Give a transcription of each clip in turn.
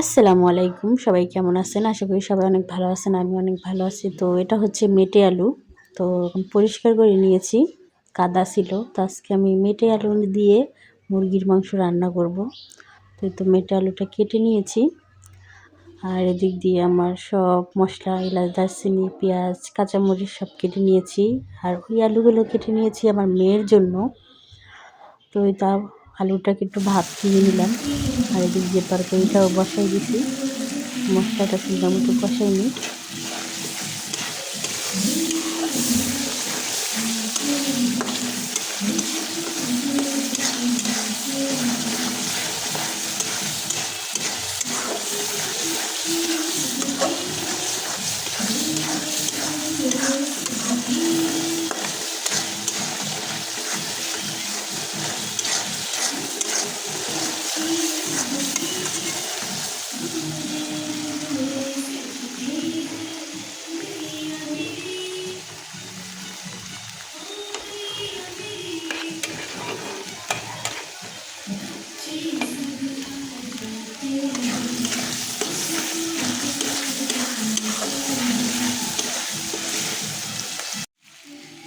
আসসালামু আলাইকুম। সবাই কেমন আছেন? আশা করি সবাই অনেক ভালো আছেন, আমি অনেক ভালো আছি। তো এটা হচ্ছে মেটে আলু। তো পরিষ্কার করে নিয়েছি। কাদা ছিল। তো আজকে আমি মেটে আলু দিয়ে মুরগির মাংস রান্না করব। তো তো মেটে আলুটা কেটে নিয়েছি। আর এদিক দিয়ে আমার সব মশলা, এলাচ, দারচিনি, পেঁয়াজ, কাঁচামরিচ সব কেটে নিয়েছি। আর ওই আলুগুলো কেটে নিয়েছি আমার মেয়ের জন্য। তো এটা আলুটাকে একটু ভাত দিয়ে নিলাম আর এদিক দিয়ে তরকারিটাও বসাই দিছি। মশলাটা সুন্দর মতো কষাই নিই।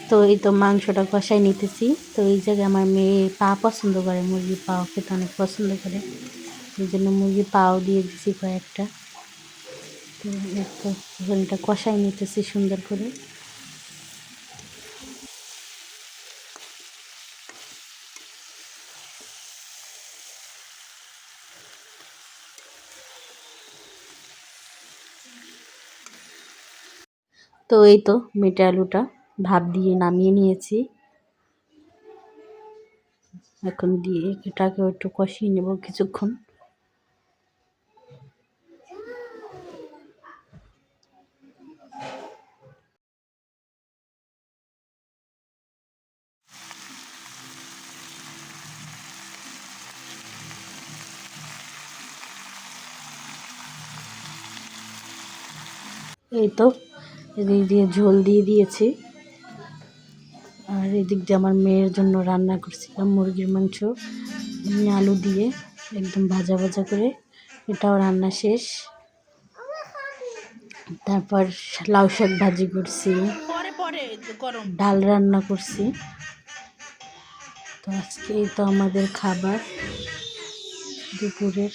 তো এই তো মাংসটা কষাই নিতেছি। তো এই জায়গায় আমার মেয়ে পা পছন্দ করে, মুরগির পাও খেতে অনেক পছন্দ করে। এই জন্য মুরগির পাও দিয়ে দিছি কয়েকটা। তো এটা কষাই নিতেছি সুন্দর করে। তো এই তো মেটে আলুটা। ভাপ দিয়ে নামিয়ে নিয়েছি। এখন দিয়ে এটাকে একটু কষিয়ে নেব কিছুক্ষণ। এই তো দিয়ে ঝোল দিয়ে দিয়েছি। আর এদিক দিয়ে আমার মেয়ের জন্য রান্না করছিলাম মুরগির মাংস আলু দিয়ে একদম ভাজা ভাজা করে। এটাও রান্না শেষ। তারপর লাউ শাক ভাজি করছি। ডাল রান্না করছি। তো আজকে তো আমাদের খাবার। দুপুরের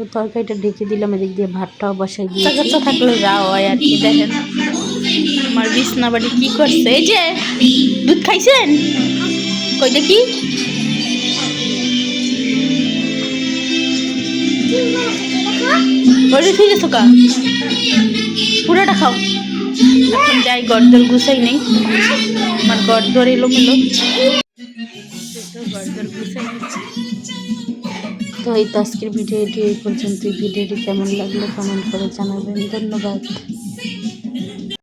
তো তরকারিটা ঢেকে দিলাম, এদিক দিয়ে ভাতটাও বসাই দিয়ে থাকলে যাও হয় আর কি, দেখেন। আমার বিছনা বাড়ি কি করছে? এই যে, দুধ খাইছেন? কই দেখি। ফিরে থাকা। পুরোটা খাও। যাই গরদর গুছাই নেই। আমার গরদর এলো মেলো তো এই তো আজকের ভিডিওটি এই পর্যন্ত ভিডিওটি কেমন লাগল কমেন্ট করে জানাবেন। ধন্যবাদ।